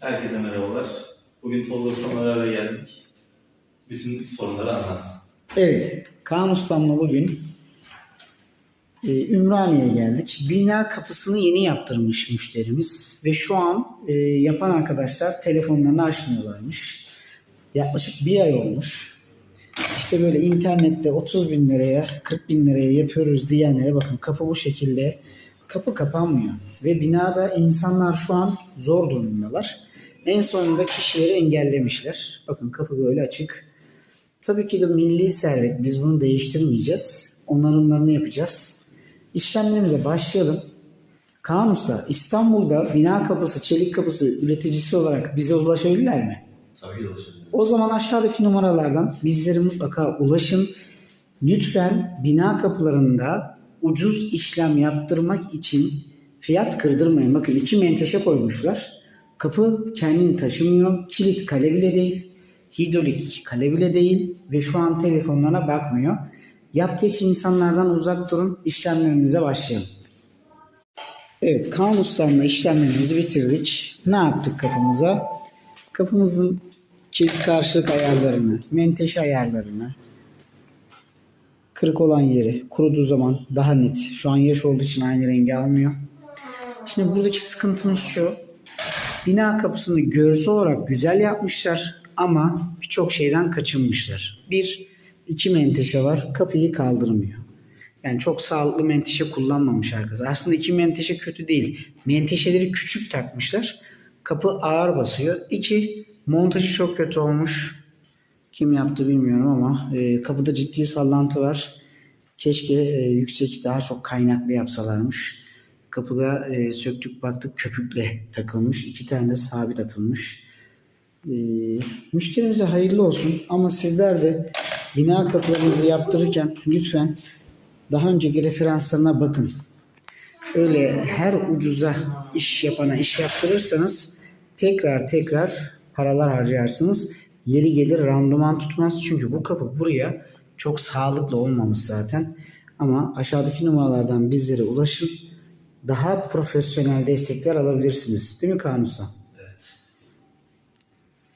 Herkese merhabalar. Bugün Tolga Usta'mla beraber geldik. Bütün sorunları anlatsın. Evet, Kaan Ustam'la bugün e, Ümraniye'ye geldik. Bina kapısını yeni yaptırmış müşterimiz ve şu an e, yapan arkadaşlar telefonlarını açmıyorlarmış. Yaklaşık bir ay olmuş. İşte böyle internette 30 bin liraya, 40 bin liraya yapıyoruz diyenlere bakın kapı bu şekilde kapı kapanmıyor. Ve binada insanlar şu an zor durumdalar. En sonunda kişileri engellemişler. Bakın kapı böyle açık. Tabii ki de milli servet. Biz bunu değiştirmeyeceğiz. Onarımlarını yapacağız. İşlemlerimize başlayalım. Kaan Usta, İstanbul'da bina kapısı, çelik kapısı üreticisi olarak bize ulaşabilirler mi? Tabii ki ulaşabilir. O zaman aşağıdaki numaralardan bizlere mutlaka ulaşın. Lütfen bina kapılarında ucuz işlem yaptırmak için fiyat kırdırmayın. Bakın iki menteşe koymuşlar. Kapı kendini taşımıyor. Kilit kale bile değil. Hidrolik kale bile değil. Ve şu an telefonlarına bakmıyor. Yap geç insanlardan uzak durun. İşlemlerimize başlayalım. Evet, Kaan Ustam'la işlemlerimizi bitirdik. Ne yaptık kapımıza? Kapımızın kilit karşılık ayarlarını, menteşe ayarlarını, kırık olan yeri kuruduğu zaman daha net. Şu an yaş olduğu için aynı rengi almıyor. Şimdi buradaki sıkıntımız şu. Bina kapısını görsel olarak güzel yapmışlar ama birçok şeyden kaçınmışlar. Bir, iki menteşe var. Kapıyı kaldırmıyor. Yani çok sağlıklı menteşe kullanmamış arkadaşlar. Aslında iki menteşe kötü değil. Menteşeleri küçük takmışlar. Kapı ağır basıyor. İki, montajı çok kötü olmuş. Kim yaptı bilmiyorum ama e, kapıda ciddi sallantı var. Keşke e, yüksek daha çok kaynaklı yapsalarmış. Kapıda e, söktük baktık köpükle takılmış. İki tane de sabit atılmış. E, müşterimize hayırlı olsun ama sizler de bina kapılarınızı yaptırırken lütfen daha önceki referanslarına bakın. Öyle her ucuza iş yapana iş yaptırırsanız tekrar tekrar paralar harcarsınız. Yeri gelir randıman tutmaz. Çünkü bu kapı buraya çok sağlıklı olmamış zaten. Ama aşağıdaki numaralardan bizlere ulaşın. Daha profesyonel destekler alabilirsiniz. Değil mi Kaan Usta?